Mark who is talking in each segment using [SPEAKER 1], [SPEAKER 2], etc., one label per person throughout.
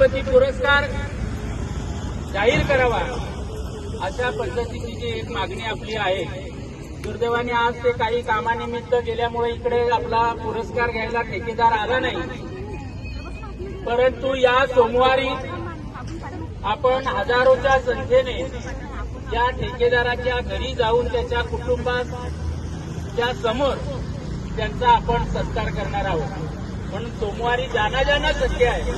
[SPEAKER 1] राष्ट्रपती पुरस्कार जाहीर करावा अशा पद्धतीची जी एक मागणी आपली आहे. दुर्दैवाने आज ते काही कामानिमित्त गेल्यामुळे इकडे आपला पुरस्कार घ्यायला ठेकेदार आला नाही. परंतु या सोमवारी आपण हजारोच्या संख्येने या ठेकेदाराच्या घरी जाऊन त्याच्या कुटुंबाच्या समोर त्यांचा आपण सत्कार करणार आहोत. म्हणून सोमवारी जाना जाना शक्य आहे.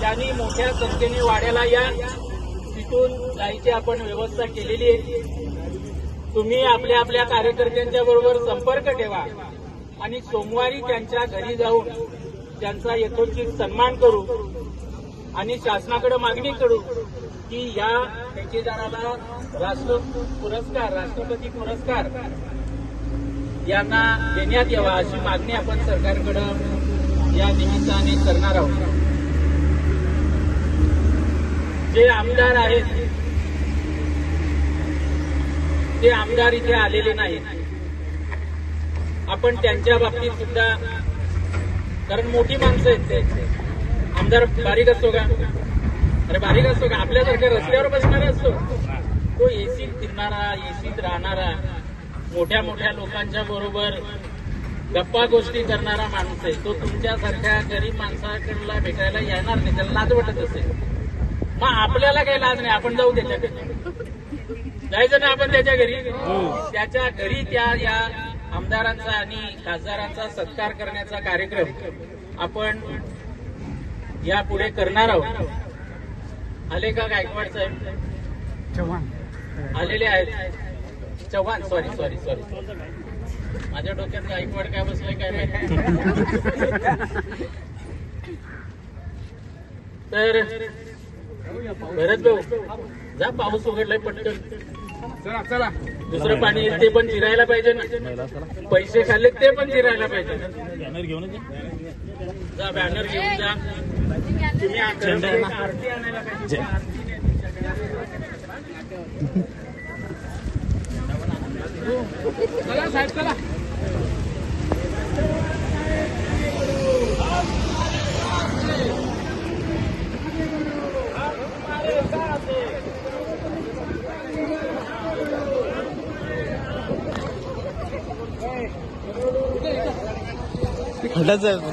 [SPEAKER 1] त्यांनी मोठ्या संख्येने वाड्याला या तिथून जायची आपण व्यवस्था केलेली आहे. तुम्ही आपल्या आपल्या कार्यकर्त्यांच्या बरोबर संपर्क ठेवा आणि सोमवारी त्यांच्या घरी जाऊन त्यांचा यथोचित सन्मान करू आणि शासनाकडे मागणी करू की या ठेकेदाराला राष्ट्र पुरस्कार राष्ट्रपती पुरस्कार यांना देण्यात यावा अशी मागणी आपण सरकारकडे या निमित्ताने करणार आहोत. जे आमदार आहेत ते आमदार इथे आलेले नाहीत. आपण त्यांच्या बाबतीत सुद्धा कारण मोठी माणसं आहेत ते. आमदार बारीक असतो का? अरे बारीक असतो का? आपल्यासारख्या रस्त्यावर बसणारा असतो. तो एसीत फिरणारा एसीत राहणारा मोठ्या मोठ्या लोकांच्या बरोबर गप्पा गोष्टी करणारा माणूस आहे. तो तुमच्यासारख्या गरीब माणसाकडला भेटायला येणार नाही त्याला लाज वाटत असेल. मग आपल्याला काही लाज नाही आपण जाऊ त्याच्याकडे जायचं ना आपण त्याच्या घरी. त्याच्या घरी त्या या आमदारांचा आणि खासदारांचा सत्कार करण्याचा कार्यक्रम आपण यापुढे करणार आहोत. आले का गायकवाड साहेब.
[SPEAKER 2] चव्हाण.
[SPEAKER 1] आलेले आहेत. चव्हाण सॉरी सॉरी सॉरी माझ्या डोक्यात गायकवाड काय बसलंय काय माहिती? तर भरत भाऊ जा पाऊस उघडलाय पटकन.
[SPEAKER 2] चला चला.
[SPEAKER 1] दुसरं पाणी ते पण जिरायला पाहिजे ना. पैसे खाल्ले ते पण जिरायला पाहिजे जा बॅनर घेऊन जा. तुम्ही आरती आणायला पाहिजे.
[SPEAKER 2] चला साहेब चला.
[SPEAKER 3] खड्डाच आहे.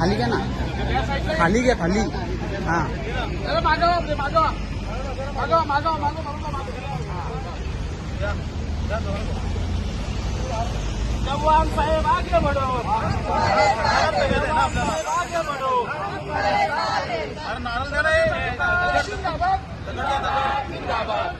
[SPEAKER 3] खाली घ्या ना. खाली घ्या खाली. हा.
[SPEAKER 2] मागवा मागवा मागवा. मागवा मागवा
[SPEAKER 1] चव्हाण साहेब आगे बढो चव्हाण साहेब आगे बढो
[SPEAKER 2] जिंदाबाद.